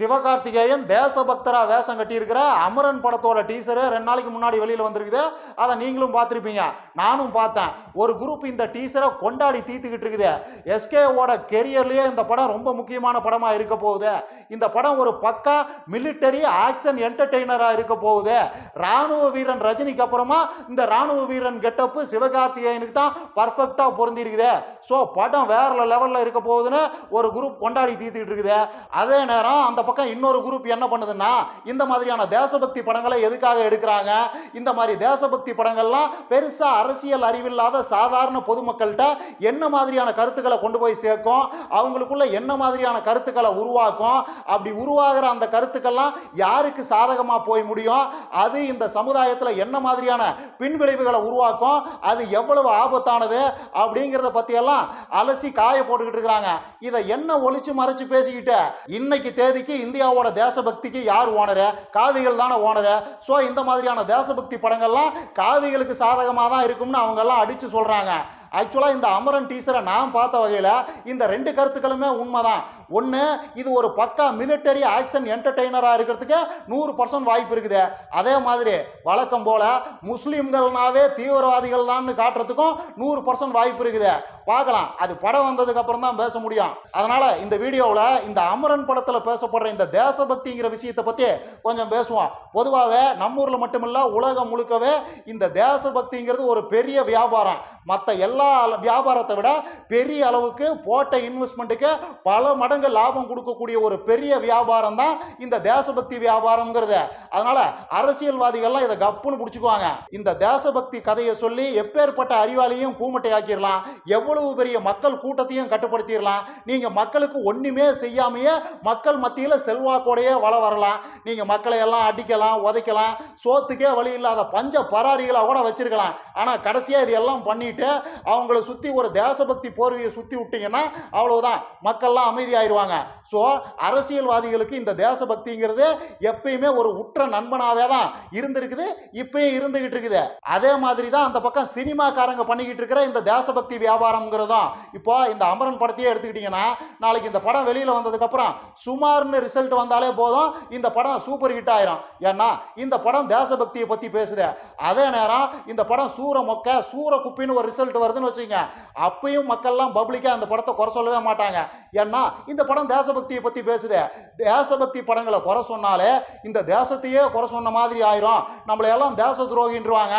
சிவகார்த்திகேயன் தேசபக்தரா வேஷம் கட்டியிருக்கிற அமரன் படத்தோட டீசரு ரெண்டு நாளைக்கு முன்னாடி வெளியில் வந்திருக்குது. அதை நீங்களும் பார்த்துருப்பீங்க. நானும் பார்த்தேன். ஒரு குரூப் இந்த டீசரை கொண்டாடி தீர்த்துக்கிட்டு இருக்குது. எஸ்கேவோட கெரியர்லேயே இந்த படம் ரொம்ப முக்கியமான படமாக இருக்க போகுது. இந்த படம் ஒரு பக்கா மிலிட்டரி ஆக்ஷன் என்டர்டெய்னராக இருக்க போகுது. ராணுவ வீரன் ரஜினிக்கு அப்புறமா இந்த ராணுவ வீரன் கெட்டப்பு சிவகார்த்திகேயனுக்கு தான் பர்ஃபெக்டாக பொருந்திருக்குது. ஸோ படம் வேற லெவலில் இருக்க போகுதுன்னு ஒரு குரூப் கொண்டாடி தீர்த்துக்கிட்டு இருக்குது. அதே நேரம் அந்த பக்கம் இன்னொரு குரூப் என்ன பண்ணுதுன்னா இந்த மாதிரியான தேசபக்தி படங்களை எதுக்காக எடுக்கிறாங்க? இந்த மாதிரி தேசபக்தி படங்கள்லாம் பெருசாக அரசியல் அறிவில்லாத சாதாரண பொதுமக்கள்கிட்ட என்ன மாதிரியான கருத்துக்களை கொண்டு போய் சேர்க்கும்? அவங்களுக்குள்ள என்ன மாதிரியான கருத்துக்களை உருவாக்கும்? அப்படி உருவாகிற அந்த கருத்துக்கள்லாம் யாருக்கு சாதகமாக போய் முடியும்? அது இந்த சமுதாயத்தில் என்ன மாதிரியான பின்விளைவுகளை உருவாக்கும்? அது எவ்வளவு ஆபத்தானது? அப்படிங்கிறத பற்றியெல்லாம் அலசி காய போட்டுக்கிட்டு இருக்கிறாங்க. இதை என்ன ஒழிச்சு மறைச்சு பேசிக்கிட்டு இன்னைக்கு தேதிக்கு இந்தியாவோட தேசபக்திக்கு யார் ஓனரு? காவிகள் தானே ஓனரு. ஸோ இந்த மாதிரியான தேசபக்தி படங்கள்லாம் காவிகளுக்கு சாதகமாக தான் இருக்கும்னு அவங்கெல்லாம் அடித்து சொல்கிறாங்க ஆக்சுவலாக இந்த அமரன் டீசரை நான் பார்த்த வகையில் இந்த ரெண்டு கருத்துக்களுமே உண்மைதான். ஒன்று இது ஒரு பக்கா மிலிட்டரி ஆக்ஷன் என்டர்டெய்னராக இருக்கிறதுக்கு நூறு பர்சன்ட் வாய்ப்பு இருக்குது. அதே மாதிரி வழக்கம் போல் முஸ்லீம்கள்னாவே தீவிரவாதிகள் தான் காட்டுறதுக்கும் நூறு பர்சன்ட் வாய்ப்பு இருக்குது. பார்க்கலாம். அது படம் வந்ததுக்கு அப்புறம் தான் பேச முடியும். அதனால் இந்த வீடியோவில் இந்த அமரன் படத்தில் பேசப்படுற இந்த தேசபக்திங்கிற விஷயத்தை பற்றி கொஞ்சம் பேசுவோம். பொதுவாகவே நம்ம ஊரில் மட்டுமில்ல உலகம் முழுக்கவே இந்த தேசபக்திங்கிறது ஒரு பெரிய வியாபாரம். மற்ற எல்லா வியாபாரத்தை விட பெரிய அளவுக்கு போட்ட இன்வெஸ்ட்மெண்ட்டுக்கு பல மடங்கு லாபம் கொடுக்கக்கூடிய ஒரு பெரிய வியாபாரம் தான் இந்த தேசபக்தி வியாபாரம்ங்கிறது. அதனால அரசியல்வாதிகள்லாம் இதை கப்புன்னு பிடிச்சிக்குவாங்க. இந்த தேசபக்தி கதையை சொல்லி எப்பேற்பட்ட அறிவாளியும் கூமட்டை ஆக்கிடலாம் எவ்வளவு பெரிய மக்கள் கூட்டத்தையும் கட்டுப்படுத்திடலாம் நீங்க மக்களுக்கு ஒண்ணுமே செய்யாமையே மக்கள் மத்தியில் செல்வாக்கோடையே வள வரலாம். நீங்க மக்களை எல்லாம் அடிக்கலாம் உதைக்கலாம். சோத்துக்கே வழி இல்லாத பஞ்ச பராரிகளாக கூட வச்சிருக்கலாம். ஆனால் கடைசியாக இது எல்லாம் பண்ணிட்டு அவங்கள சுற்றி ஒரு தேசபக்தி போர்வையை சுற்றி விட்டீங்கன்னா அவ்வளவுதான். மக்கள்லாம் அமைதியாயிருவாங்க. ஸோ அரசியல்வாதிகளுக்கு இந்த தேசபக்திங்கிறது எப்பயுமே ஒரு உற்ற நண்பனாகவே தான் இருந்திருக்குது இப்பயும் இருந்துகிட்டு இருக்குது. அதே மாதிரி தான் அந்த பக்கம் சினிமாக்காரங்க பண்ணிக்கிட்டு இருக்கிற இந்த தேசபக்தி வியாபாரம்ங்கிறதும். இப்போ இந்த அமரன் படத்தையே எடுத்துக்கிட்டிங்கன்னா நாளைக்கு இந்த படம் வெளியில் வந்ததுக்கப்புறம் சுமார்னு ரிசல்ட் வந்தாலே போதும் இந்த படம் சூப்பர் ஹிட் ஆயிரும். ஏன்னா இந்த படம் தேசபக்தியை பற்றி பேசுது. அதே நேரம் இந்த படம் சூர மொக்க சூர குப்பின்னு ஒரு ரிசல்ட் வருது வருதுன்னு வச்சுங்க அப்பயும் மக்கள்லாம் பப்ளிக்காக அந்த படத்தை குறை சொல்லவே மாட்டாங்க. ஏன்னா இந்த படம் தேசபக்தியை பற்றி பேசுது. தேசபக்தி படங்களை குறை சொன்னாலே இந்த தேசத்தையே குறை சொன்ன மாதிரி ஆயிரும். நம்மளை எல்லாம் தேச துரோகின்றுவாங்க.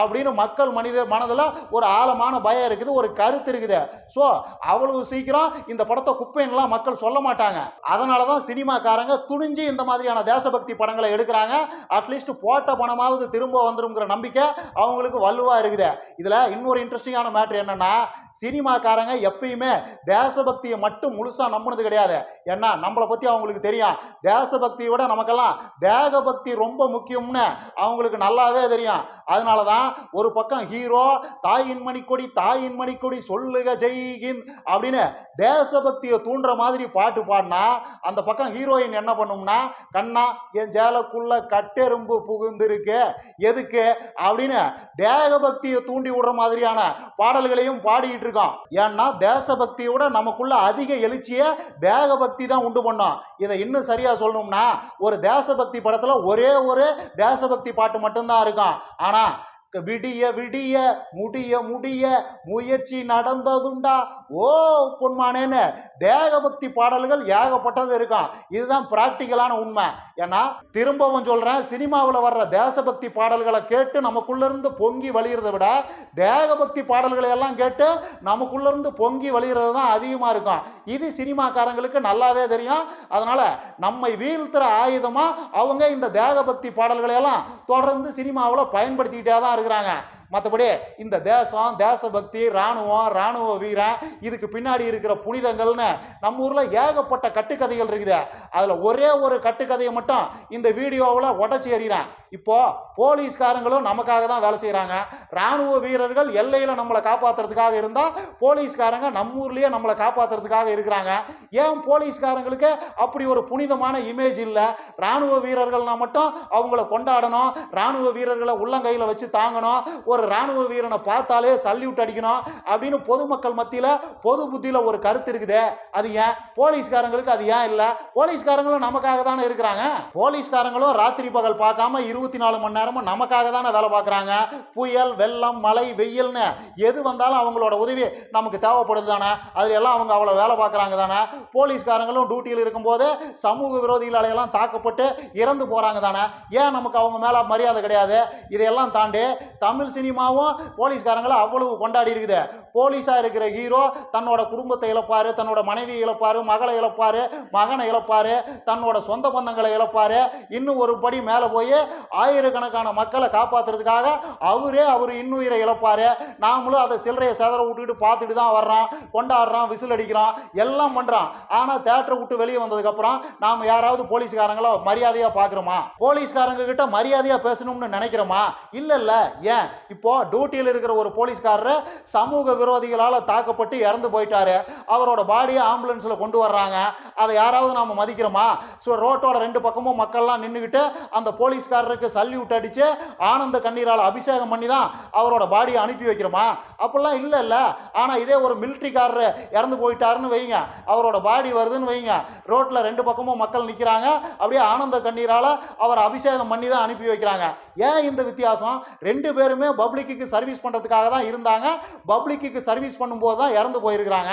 அப்படின்னு மக்கள் மனித மனதில் ஒரு ஆழமான பயம் இருக்குது ஒரு கருத்து இருக்குது. ஸோ அவ்வளவு சீக்கிரம் இந்த படத்தை குப்பைன்னுலாம் மக்கள் சொல்ல மாட்டாங்க. அதனால தான் சினிமாக்காரங்க துணிஞ்சு இந்த மாதிரியான தேசபக்தி படங்களை எடுக்கிறாங்க. அட்லீஸ்ட் போட்ட பணமாவது திரும்ப வந்துருங்கிற நம்பிக்கை அவங்களுக்கு வலுவாக இருக்குது. இதில் இன்னொரு இன்ட்ரெஸ்டிங்கான மேட்ரு என்னன்னா சினிமாக்காரங்க எப்பயுமே தேசபக்தியை மட்டும் முழுசாக நம்பினது கிடையாது. ஏன்னா நம்மளை பற்றி அவங்களுக்கு தெரியும். தேசபக்தியை விட நமக்கெல்லாம் தேகபக்தி ரொம்ப முக்கியம்னு அவங்களுக்கு நல்லாவே தெரியும். அதனால தான் ஒரு பக்கம் ஹீரோ தாயின் மணிக்கொடி தாயின் மணிக்கொடி சொல்லுக ஜெய்கின் அப்படின்னு தேசபக்தியை தூண்டுற மாதிரி பாட்டு பாடினா அந்த பக்கம் ஹீரோயின் என்ன பண்ணும்னா கண்ணா என் ஜேலக்குள்ள கட்டெரும்பு புகுந்திருக்கு. எதுக்கு? அப்படின்னு தேகபக்தியை தூண்டி விடுற மாதிரியான பாடல்களையும் பாடிக்கிட்டு இருக்கோம் ஏன்னா தேசபக்தியோட நமக்குள்ள அதிக எழுச்சியை தேகபக்தி தான் உண்டு பண்ணோம் இதை இன்னும் சரியா சொல்லணும்னா ஒரு தேசபக்தி படத்துல ஒரே ஒரு தேசபக்தி பாட்டு மட்டும்தான் இருக்கும் ஆனா விடிய விடிய முடிய முடிய முயற்சி நடந்ததுண்டா. ஓ பொன்மானேன்னு தேகபக்தி பாடல்கள் ஏகப்பட்டது இருக்கும் இதுதான் பிராக்டிக்கலான உண்மை. ஏன்னா திரும்பவும் சொல்கிறேன் சினிமாவில் வர்ற தேசபக்தி பாடல்களை கேட்டு நமக்குள்ளேருந்து பொங்கி வழிகிறத விட தேகபக்தி பாடல்களை எல்லாம் கேட்டு நமக்குள்ளேருந்து பொங்கி வழிகிறது தான் அதிகமாக இருக்கும் இது சினிமாக்காரங்களுக்கு நல்லாவே தெரியும். அதனால் நம்மை வீழ்த்துற ஆயுதமாக அவங்க இந்த தேகபக்தி பாடல்களை எல்லாம் தொடர்ந்து சினிமாவில் பயன்படுத்திக்கிட்டே தான் இருக்கிறாங்க மற்றபடி இந்த தேசம் தேசபக்தி இராணுவம் இராணுவ வீரன் இதுக்கு பின்னாடி இருக்கிற புனிதங்கள்னு நம்ம ஊரில் ஏகப்பட்ட கட்டுக்கதைகள் இருக்குது. அதில் ஒரே ஒரு கட்டுக்கதையை மட்டும் இந்த வீடியோவில் உடச்சி எறிகிறேன் இப்போ போலீஸ்காரங்களும் நமக்காக தான் வேலை செய்கிறாங்க ராணுவ வீரர்கள் எல்லையில் நம்மளை காப்பாற்றுறதுக்காக இருந்தால் போலீஸ்காரங்க நம்ம ஊர்லேயே நம்மளை காப்பாற்றுறதுக்காக இருக்கிறாங்க. ஏன் போலீஸ்காரங்களுக்கு அப்படி ஒரு புனிதமான இமேஜ் இல்லை? ராணுவ வீரர்கள்னா மட்டும் அவங்கள கொண்டாடணும். ராணுவ வீரர்களை உள்ளங்கையில் வச்சு தாங்கணும். ஒரு ராணுவ வீரனை பார்த்தாலே சல்யூட் அடிக்கணும் அப்படின்னு பொதுமக்கள் மத்தியில் பொது புத்தியில் ஒரு கருத்து இருக்குது. அது ஏன்? போலீஸ்காரங்களுக்கு அது ஏன் இல்லை? போலீஸ்காரங்களும் நமக்காக தானே இருக்கிறாங்க. போலீஸ்காரங்களும் ராத்திரி பகல் பார்க்காம இருபத்தி நாலு மணி நேரமும் நமக்காக தானே வேலை பார்க்குறாங்க. புயல் வெள்ளம் மழை வெயில்னு எது வந்தாலும் அவங்களோட உதவி நமக்கு தேவைப்படுது தானே அதில் எல்லாம் அவங்க அவ்வளோ வேலை பார்க்குறாங்க தானே போலீஸ்காரங்களும் டியூட்டியில் இருக்கும்போது சமூக விரோதிகளாலையெல்லாம் தாக்கப்பட்டு இறந்து போகிறாங்க தானே ஏன் நமக்கு அவங்க மேலே மரியாதை கிடையாது? இதையெல்லாம் தாண்டி தமிழ் சினிமாவும் போலீஸ்காரங்களை அவ்வளவு கொண்டாடி இருக்குது. போலீஸாக இருக்கிற ஹீரோ தன்னோட குடும்பத்தை இழப்பார் தன்னோட மனைவி இழப்பார் மகளை இழப்பாரு மகனை இழப்பார் தன்னோட சொந்த பந்தங்களை இழப்பார். இன்னும் ஒரு படி மேலே போய் ஆயிரக்கணக்கான மக்களை காப்பாற்றுறதுக்காக அவரே அவர் இன்னுயிரை இழப்பார். நாமளும் அதை சில்லறையை செதற விட்டுக்கிட்டு பார்த்துட்டு தான் வர்றோம். கொண்டாடுறான் விசில் அடிக்கிறான் எல்லாம் பண்ணுறான் ஆனால் தேட்டரை விட்டு வெளியே வந்ததுக்கப்புறம் நாம் யாராவது போலீஸ்காரங்கள மரியாதையாக பார்க்குறோமா போலீஸ்காரங்க கிட்ட மரியாதையாக பேசணும்னு நினைக்கிறோமா? இல்லை இல்லை ஏன்? இப்போ டியூட்டியில் இருக்கிற ஒரு போலீஸ்காரர் சமூக விரோதிகளால் தாக்கப்பட்டு இறந்து போயிட்டாரு. அவரோட பாடியை ஆம்புலன்ஸில் கொண்டு வர்றாங்க. அதை யாராவது நாம் மதிக்கிறோமா? ஸோ ரோட்டோட ரெண்டு பக்கமும் மக்கள்லாம் நின்றுக்கிட்டு அந்த போலீஸ்காரருக்கு சல்யூட் அடித்து ஆனந்த கண்ணீரால் அபிஷேகம் பண்ணி தான் அவரோட பாடியை அனுப்பி வைக்கிறோமா? அப்படிலாம் இல்லை இல்லை. ஆனால் இதே ஒரு மிலிட்ரிக்காரர் இறந்து போயிட்டாருன்னு வைங்க. அவரோட பாடி வருதுன்னு வைங்க. ரோட்டில் ரெண்டு பக்கமும் மக்கள் நிற்கிறாங்க அப்படியே ஆனந்த கண்ணீரால் அவர் அபிஷேகம் பண்ணி தான் அனுப்பி வைக்கிறாங்க. ஏன் இந்த வித்தியாசம்? ரெண்டு பேருமே பப்ளிக்கு சர்வீஸ் பண்ணுறதுக்காக தான் இருந்தாங்க. பப்ளிக்கு சர்வீஸ் பண்ணும்போது தான் இறந்து போயிருக்கிறாங்க.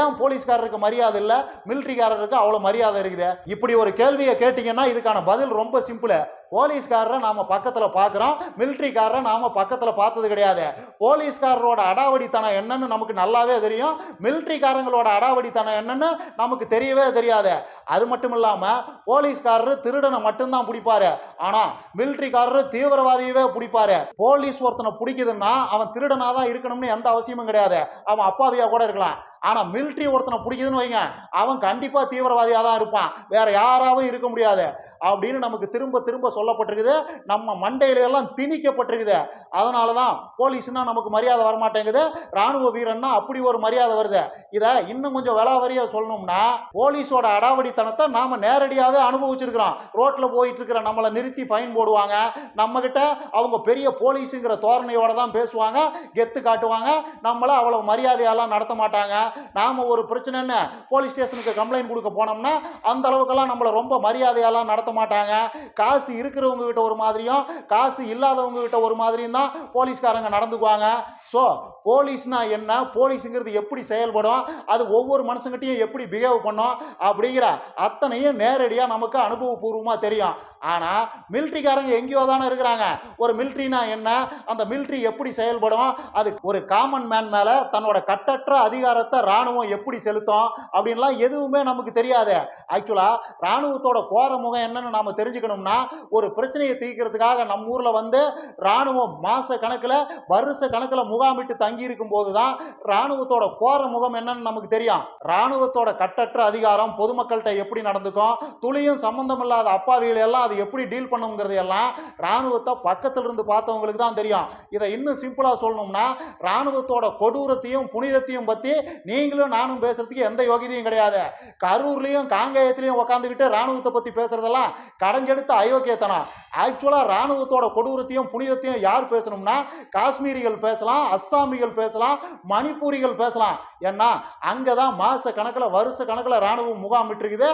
ஏன் போலீஸ்காரருக்கு மரியாதை இல்லை? மிலிட்ரிக்காரருக்கு அவ்வளோ மரியாதை இருக்குது. இப்படி ஒரு கேள்வியை கேட்டிங்கன்னா இதுக்கான பதில் ரொம்ப சிம்பிள் போலீஸ்காரரை நாம் பக்கத்தில் பார்க்குறோம் மிலிட்ரிக்காரரை நாம் பக்கத்தில் பார்த்தது கிடையாது. போலீஸ்காரரோட அடாவடித்தனம் என்னன்னு நமக்கு நல்லாவே தெரியும். மிலிட்ரிக்காரங்களோட அடாவடித்தனம் என்னன்னு நமக்கு தெரியவே தெரியாது. அது மட்டும் இல்லாமல் போலீஸ்காரர் திருடனை மட்டும்தான் பிடிப்பாரு. ஆனால் மிலிட்ரிக்காரர் தீவிரவாதியவே பிடிப்பாரு. போலீஸ் ஒருத்தனை பிடிக்குதுன்னா அவன் திருடனாக தான் இருக்கணும்னு எந்த அவசியமும் கிடையாது. அவன் அப்பாவியாக கூட இருக்கலாம். ஆனால் மிலிட்ரி ஒருத்தனை பிடிக்குதுன்னு வைங்க. அவன் கண்டிப்பாக தீவிரவாதியாக தான் இருப்பான். வேற யாராவும் இருக்க முடியாது. அப்படின்னு நமக்கு திரும்ப திரும்ப சொல்லப்பட்டிருக்குது. நம்ம மண்டையில எல்லாம் திணிக்கப்பட்டிருக்குது. அதனால தான் போலீஸ்னா நமக்கு மரியாதை வரமாட்டேங்குது. ராணுவ வீரன்னா அப்படி ஒரு மரியாதை வருது. இதை இன்னும் கொஞ்சம் விலாவரியா சொல்லணும்னா போலீஸோட அடாவடித்தனத்தை நாம நேரடியாகவே அனுபவிச்சிருக்கிறோம். ரோட்டில் போயிட்டு இருக்கிற நம்மளை நிறுத்தி ஃபைன் போடுவாங்க. நம்ம கிட்ட அவங்க பெரிய போலீஸுங்கிற தோரணையோட தான் பேசுவாங்க. கெத்து காட்டுவாங்க. நம்மள அவ்வளவு மரியாதையெல்லாம் நடத்த மாட்டாங்க. நாம ஒரு பிரச்சனைன்னு போலீஸ் ஸ்டேஷனுக்கு கம்ப்ளைண்ட் கொடுக்க போனோம்னா அந்த அளவுக்கெல்லாம் நம்மளை ரொம்ப மரியாதையெல்லாம் நடத்த மாட்டாங்க. காசு இருக்கிறவங்க கிட்ட ஒரு மாதிரியும் காசு இல்லாதவங்க கிட்ட ஒரு மாதிரியும் தான் போலீஸ்காரங்க நடந்துக்குவாங்க. ஸோ போலீஸ்னா என்ன? போலீஸுங்கிறது எப்படி செயல்படும்? அது ஒவ்வொரு மனுஷங்கிட்டையும் எப்படி பிஹேவ் பண்ணும்? அப்படிங்கிற அத்தனையும் நேரடியாக நமக்கு அனுபவபூர்வமாக தெரியும். ஆனால் மிலிட்ரிக்காரங்க எங்கேயோ தானே இருக்கிறாங்க. ஒரு மிலிட்ரினா என்ன? அந்த மிலிட்ரி எப்படி செயல்படும்? அது ஒரு காமன் மேன் மேலே தன்னோட கட்டற்ற அதிகாரத்தை ராணுவம் எப்படி செலுத்தும் அப்படின்லாம் எதுவுமே நமக்கு தெரியாது. ஆக்சுவலாக ராணுவத்தோட கோர முகம் என்னன்னு நாம் தெரிஞ்சுக்கணும்னா ஒரு பிரச்சனையை தீர்க்கிறதுக்காக நம்ம ஊரில் வந்து ராணுவம் மாச கணக்கில் வருஷ கணக்கில் முகாமிட்டு தங்கி இருக்கும் போது தான் ராணுவத்தோட கோர முகம் என்னன்னு நமக்கு தெரியும். ராணுவத்தோட கட்டற்ற அதிகாரம் பொதுமக்கள்கிட்ட எப்படி நடந்துக்கும்? துளியும் சம்பந்தம் இல்லாத அப்பாவிகள் எல்லாம் அதை எப்படி டீல் பண்ணுங்கிறது எல்லாம் ராணுவத்தை பக்கத்துல இருந்து பார்த்தவங்களுக்கு தான் தெரியும். இதை இன்னும் சிம்பிளாக சொல்லணும்னா இராணுவத்தோட கொடூரத்தையும் புனிதத்தையும் பற்றி நீங்களும் நானும் பேசுறதுக்கு எந்த யோகியதையும் கிடையாது. கரூர்லேயும் காங்கேயத்திலையும் உட்காந்துக்கிட்டு இராணுவத்தை பற்றி பேசுறதெல்லாம் கடைஞ்செடுத்த அயோக்கியத்தனம். ஆக்சுவலாக இராணுவத்தோட கொடூரத்தையும் புனிதத்தையும் யார் பேசணும்னா காஷ்மீரிகள் பேசலாம் அஸ்ஸாமிகள் பேசலாம் மணிப்பூரிகள் பேசலாம். ஏன்னா அங்கே தான் மாத கணக்கில் வருஷ கணக்கில் இராணுவம் முகாமிட்டு இருக்குது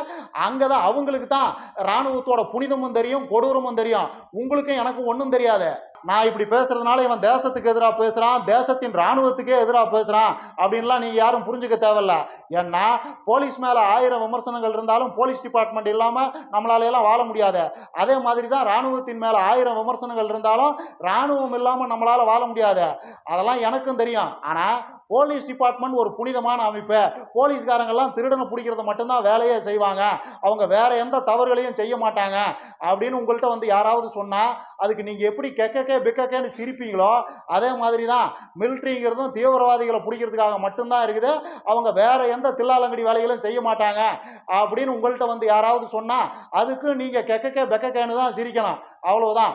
அங்கே தான் அவங்களுக்கு தான் இராணுவத்தோட புனிதம் புனிதமும் தெரியும் கொடூரமும் தெரியும். உங்களுக்கும் எனக்கும் ஒன்றும் தெரியாது. நான் இப்படி பேசுறதுனால இவன் தேசத்துக்கு எதிராக பேசுகிறான் தேசத்தின் ராணுவத்துக்கே எதிராக பேசுகிறான் அப்படின்லாம் நீங்கள் யாரும் புரிஞ்சுக்க தேவையில்ல. ஏன்னா போலீஸ் மேலே ஆயிரம் விமர்சனங்கள் இருந்தாலும் போலீஸ் டிபார்ட்மெண்ட் இல்லாமல் நம்மளால எல்லாம் வாழ முடியாது. அதே மாதிரி தான் ராணுவத்தின் மேலே ஆயிரம் விமர்சனங்கள் இருந்தாலும் ராணுவம் இல்லாமல் நம்மளால் வாழ முடியாது. அதெல்லாம் எனக்கும் தெரியும். ஆனால் போலீஸ் டிபார்ட்மெண்ட் ஒரு புனிதமான அமைப்பு. போலீஸ்காரங்கெல்லாம் திருடனை பிடிக்கிறத மட்டும்தான் வேலையே செய்வாங்க. அவங்க வேற எந்த தவறுகளையும் செய்ய மாட்டாங்க. அப்படின்னு உங்கள்கிட்ட வந்து யாராவது சொன்னால் அதுக்கு நீங்கள் எப்படி கெக்கக்கே பிக்கக்கேன்னு சிரிப்பீங்களோ அதே மாதிரி தான் மிலிட்ரிங்கிறதும் தீவிரவாதிகளை பிடிக்கிறதுக்காக மட்டும்தான் இருக்குது. அவங்க வேற எந்த தில்லாலங்கடி வேலைகளும் செய்ய மாட்டாங்க. அப்படின்னு உங்கள்கிட்ட வந்து யாராவது சொன்னால் அதுக்கு நீங்கள் கெக்கக்கே பெக்கக்கேன்னு தான் சிரிக்கணும். அவ்வளோதான்